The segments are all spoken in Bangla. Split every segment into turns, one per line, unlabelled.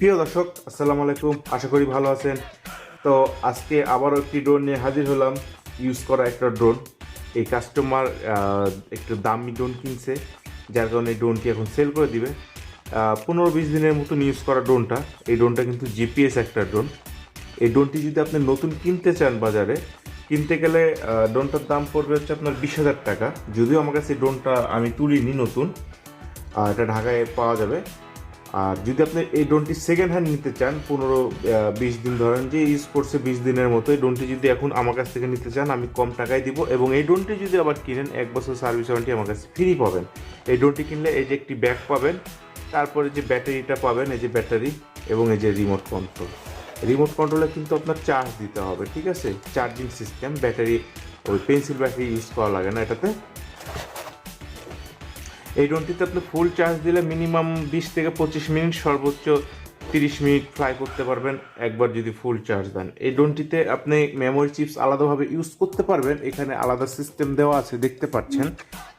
প্রিয় দর্শক, আসসালামু আলাইকুম। আশা করি ভালো আছেন। তো আজকে আবারও একটি ড্রোন নিয়ে হাজির হলাম। ইউজ করা একটা ড্রোন এই কাস্টমার একটু দামি ড্রোন কিনছে, যার কারণে এই ড্রোনটি এখন সেল করে দিবে। পনেরো বিশ দিনের মতন ইউজ করা ড্রোনটা এই ড্রোনটা কিন্তু জিপিএস একটা ড্রোন এই ড্রোনটি যদি আপনি নতুন কিনতে চান বাজারে, কিনতে গেলে ড্রোনটার দাম পড়বে হচ্ছে আপনার বিশ হাজার টাকা। যদিও আমার কাছে ড্রোনটা আমি তুলিনি নতুন। এটা ঢাকায় পাওয়া যাবে। আর যদি আপনি এই ড্রোনটি সেকেন্ড হ্যান্ড নিতে চান, পনেরো বিশ দিন ধরেন, যে করছে বিশ দিনের মতো, এই ড্রোনটি যদি এখন আমার কাছ থেকে নিতে চান, আমি কম টাকায় দিব এবং এই ড্রোনটি যদি আবার কিনেন, এক বছর সার্ভিস ওয়ারেন্টি আমার কাছে ফ্রি পাবেন। এই ড্রোনটি কিনলে এই যে একটি ব্যাগ পাবেন, তারপরে যে ব্যাটারিটা পাবেন, এই যে ব্যাটারি এবং এই যে রিমোট কন্ট্রোল রিমোট কন্ট্রোলে কিন্তু আপনার চার্জ দিতে হবে, ঠিক আছে? চার্জিং সিস্টেম ব্যাটারি, ওই পেন্সিল ব্যাটারি ইউজ করা লাগে না এটাতে। এই ড্রোনটিতে আপনি ফুল চার্জ দিলে মিনিমাম বিশ থেকে পঁচিশ মিনিট সর্বোচ্চ তিরিশ মিনিট ফ্লাই করতে পারবেন। একবার যদি ফুল চার্জ দেন। এই ড্রোনটিতে আপনি মেমোরি চিপস আলাদাভাবে ইউজ করতে পারবেন। এখানে আলাদা সিস্টেম দেওয়া আছে, দেখতে পাচ্ছেন।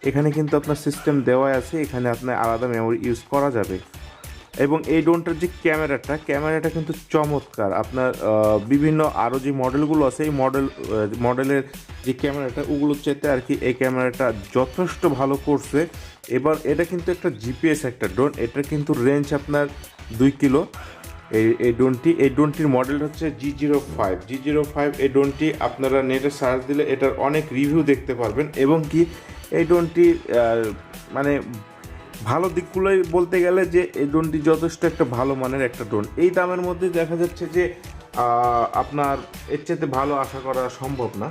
এখানে কিন্তু আপনার সিস্টেম দেওয়া আছে। এখানে আপনার আলাদা মেমোরি ইউজ করা যাবে। এবং এই ড্রোনটার যে ক্যামেরাটা ক্যামেরাটা কিন্তু চমৎকার। আপনার বিভিন্ন আরও যে মডেলগুলো আছে, এই মডেল মডেলের যে ক্যামেরাটা, ওগুলোর চাইতে আর কি এই ক্যামেরাটা যথেষ্ট ভালো করছে। এবার এটা কিন্তু একটা জিপিএস একটা ড্রোন এটা কিন্তু রেঞ্জ আপনার দুই কিলো। এই এই ড্রোনটি, এই ড্রোনটির মডেল হচ্ছে G zero five G zero five এই ড্রোনটি আপনারা নেটে সার্চ দিলে এটার অনেক রিভিউ দেখতে পারবেন। এবং কি, এই ড্রোনটি মানে ভালো দিকগুলোই বলতে গেলে যে এই ড্রোনটি যথেষ্ট একটা ভালো মানের একটা ড্রোন এই দামের মধ্যে দেখা যাচ্ছে যে আপনার এর চাইতে ভালো আশা করা সম্ভব না।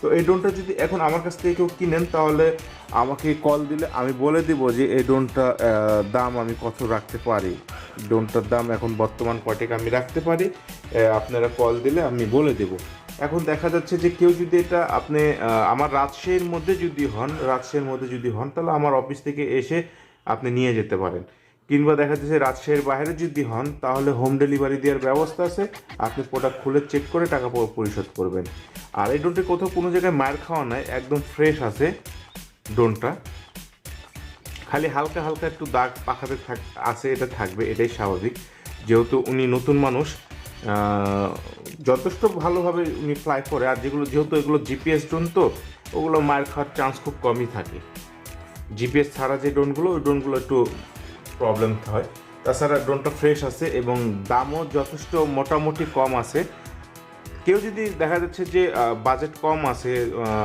তো এই ড্রোনটা যদি এখন আমার কাছ থেকে কেউ কিনেন, তাহলে আমাকে কল দিলে আমি বলে দিব যে এই ড্রোনটা দাম আমি কত রাখতে পারি। ড্রোনটার দাম এখন বর্তমান কটেক আমি রাখতে পারি আপনারা কল দিলে আমি বলে দেব। এখন দেখা যাচ্ছে যে কেউ যদি এটা আপনি আমার রাজশাহীর মধ্যে যদি হন, রাজশাহীর মধ্যে যদি হন, তাহলে আমার অফিস থেকে এসে আপনি নিয়ে যেতে পারেন। কিংবা দেখা যাচ্ছে রাজশাহীর বাইরে যদি হন, তাহলে হোম ডেলিভারি দেওয়ার ব্যবস্থা আছে। আপনি প্রোডাক্ট খুলে চেক করে টাকা পরিশোধ করবেন। আর এই ড্রোনটি কোথাও কোনো জায়গায় মায়ের খাওয়া নাই একদম ফ্রেশ আছে ডোনটা খালি হালকা হালকা একটু দাগ পাখাতে থাক আছে, এটা থাকবে, এটাই স্বাভাবিক। যেহেতু উনি নতুন মানুষ যথেষ্ট ভালোভাবে উনি ফ্লাই করে। আর যেগুলো যেহেতু এগুলো জিপিএস ড্রোন তো, ওগুলো মায়ের খাওয়ার চান্স খুব কমই থাকে। জিপিএস ছাড়া যে ড্রোনগুলো, ওই ড্রোনগুলো একটু প্রবলেম হয়। তাছাড়া ড্রোনটা ফ্রেশ আছে এবং দামও যথেষ্ট, মোটামুটি কম আছে। কেউ যদি দেখা যাচ্ছে যে বাজেট কম আছে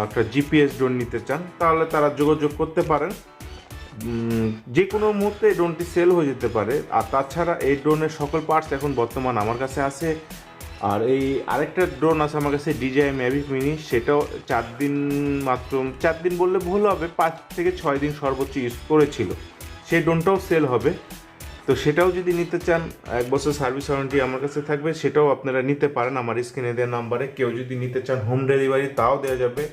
একটা জিপিএস ড্রোন নিতে চান, তাহলে তারা যোগাযোগ করতে পারেন। যে কোনো মুহূর্তে ড্রোনটি সেল হয়ে যেতে পারে। আর তাছাড়া এই ড্রোনের সকল পার্টস এখন বর্তমান আমার কাছে আছে। আর এই আরেকটা ড্রোন আছে আমার কাছে ডিজাই ম্যাভিক মিনি সেটাও চার দিন মাত্র, চার দিন বললে ভুল হবে, পাঁচ থেকে ছয় দিন সর্বোচ্চ ইউজ করেছিল। সেই ড্রোনটাও সেল হবে। তো সেটাও যদি নিতে চান, এক বছর সার্ভিস ওয়ারেন্টি আমার কাছে থাকবে, সেটাও আপনারা নিতে পারেন আমার স্ক্রিনে দেওয়া নাম্বারে কেউ যদি নিতে চান হোম ডেলিভারি তাও দেওয়া যাবে।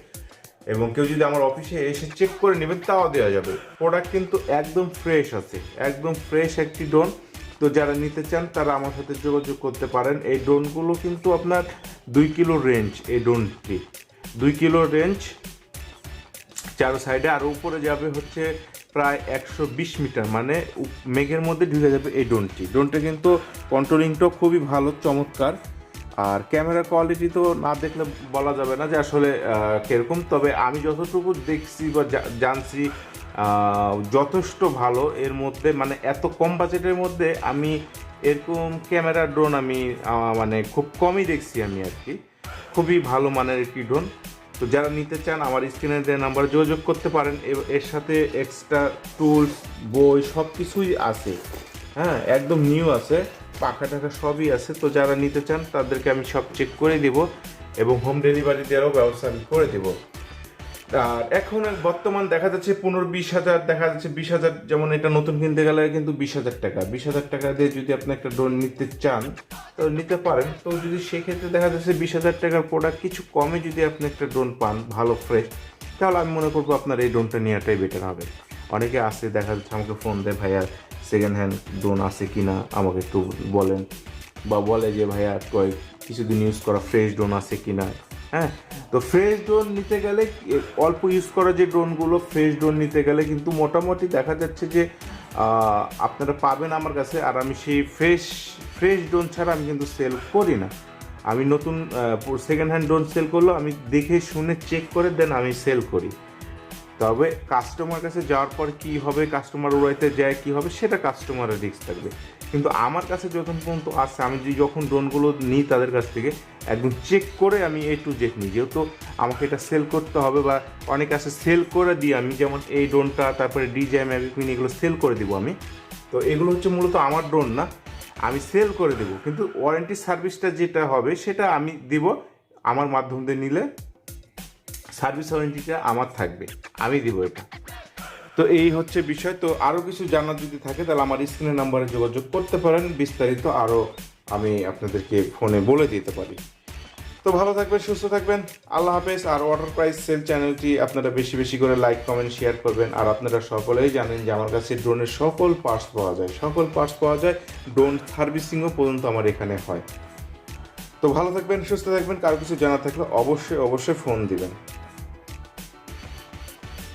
এবং কেউ যদি আমার অফিসে এসে চেক করে নেবেন, তাও দেওয়া যাবে। প্রোডাক্ট কিন্তু একদম ফ্রেশ আছে, একদম ফ্রেশ একটি ড্রোন তো যারা নিতে চান, তারা আমার সাথে যোগাযোগ করতে পারেন। এই ড্রোনগুলো কিন্তু আপনার দুই কিলো রেঞ্জ এই ড্রোনটি। দুই কিলো রেঞ্জ চারো সাইডে আর উপরে যাবে হচ্ছে প্রায় একশো বিশ মিটার। মানে মেঘের মধ্যে ঢুকে যাবে এই ড্রোনটি। ড্রোনটা কিন্তু কন্ট্রোলিংটাও খুবই ভালো, চমৎকার। আর ক্যামেরা কোয়ালিটি তো না দেখলে বলা যাবে না যে আসলে কীরকম। তবে আমি যতটুকু দেখছি বা জানছি যথেষ্ট ভালো। এর মধ্যে মানে এত কম বাজেটের মধ্যে আমি এরকম ক্যামেরা ড্রোন আমি মানে খুব কমই দেখছি আমি আর কি। খুবই ভালো মানের একটি ড্রোন। তো যারা নিতে চান, আমার স্ক্রিনে দেওয়া নাম্বারে যোগাযোগ করতে পারেন। এর সাথে এক্সট্রা টুলস বই সব কিছুই আছে। হ্যাঁ একদম নিউ আছে। পাখা টাকা সবই আছে। তো যারা নিতে চান, তাদেরকে আমি সব চেক করে দিব এবং হোম ডেলিভারি দেওয়ারও ব্যবস্থা আমি করে দেবো। আর এখন বর্তমান দেখা যাচ্ছে পনেরো বিশ হাজার, দেখা যাচ্ছে বিশ হাজার, যেমন এটা নতুন কিনতে গেলে কিন্তু বিশ হাজার টাকা। বিশ হাজার টাকা দিয়ে যদি আপনি একটা ড্রোন নিতে চান, তো নিতে পারেন। তো যদি সেক্ষেত্রে দেখা যাচ্ছে বিশ হাজার টাকার প্রোডাক্ট কিছু কমে যদি আপনি একটা ড্রোন পান, ভালো ফ্রেশ তাহলে আমি মনে করব আপনার এই ড্রোনটা নেওয়াটাই বেটার হবে। অনেকে আসে দেখা যাচ্ছে আমাকে ফোন দেয়, ভাইয়া সেকেন্ড হ্যান্ড ড্রোন আছে কি না আমাকে একটু বলেন। বা বলে যে, ভাইয়া কয়েক কিছুদিন ইউজ করা ফ্রেশ ড্রোন আছে কিনা? হ্যাঁ? তো ফ্রেশ ড্রোন নিতে গেলে, অল্প ইউজ করা যে ড্রোনগুলো ফ্রেশ ড্রোন নিতে গেলে কিন্তু মোটামুটি দেখা যাচ্ছে যে আপনারা পাবেন আমার কাছে। আর আমি সেই ফ্রেশ ফ্রেশ ড্রোন ছাড়া আমি কিন্তু সেল করি না। আমি নতুন সেকেন্ড হ্যান্ড ড্রোন সেল করলেও আমি দেখে শুনে চেক করে দেন আমি সেল করি। তবে কাস্টমার কাছে যাওয়ার পর কি হবে কাস্টমার উড়াইতে যায়, কি হবে, সেটা কাস্টমারের রিস্ক থাকবে। কিন্তু আমার কাছে যখন পর্যন্ত আসছে আমি যে যখন ড্রোনগুলো নিই তাদের কাছ থেকে, একদম চেক করে আমি এ টু জেড নিই। যেহেতু আমাকে এটা সেল করতে হবে বা অনেক আছে সেল করে দিই আমি, যেমন এই ড্রোনটা তারপরে ডিজাই ম্যাভিক মিনি এগুলো সেল করে দিব আমি। তো এগুলো হচ্ছে মূলত আমার ড্রোন না, আমি সেল করে দেবো। কিন্তু ওয়ারেন্টি সার্ভিসটা যেটা হবে, সেটা আমি দিব আমার মাধ্যম দিয়ে নিলে সার্ভিস ওয়ারেন্টিটা আমার থাকবে, আমি দিব এটা। তো এই হচ্ছে বিষয়, তো আরও কিছু জানার যদি থাকে, তাহলে আমার স্ক্রিনের নাম্বারে যোগাযোগ করতে পারেন, বিস্তারিত আরও আমি আপনাদেরকে ফোনে বলে দিতে পারি। তো ভালো থাকবেন, সুস্থ থাকবেন, আল্লাহ হাফেজ, আর ওয়াটার প্রাইস সেল চ্যানেলটি আপনারা বেশি বেশি করে লাইক, কমেন্ট, শেয়ার করবেন, আর আপনারা সকলেই জানেন যে আমার কাছে ড্রোনের সকল পার্টস পাওয়া যায়, সকল পার্টস পাওয়া যায়, ড্রোন সার্ভিসিংও পর্যন্ত আমার এখানে হয়। তো ভালো থাকবেন, সুস্থ থাকবেন, কারও কিছু জানা থাকলে অবশ্যই অবশ্যই ফোন দিবেন।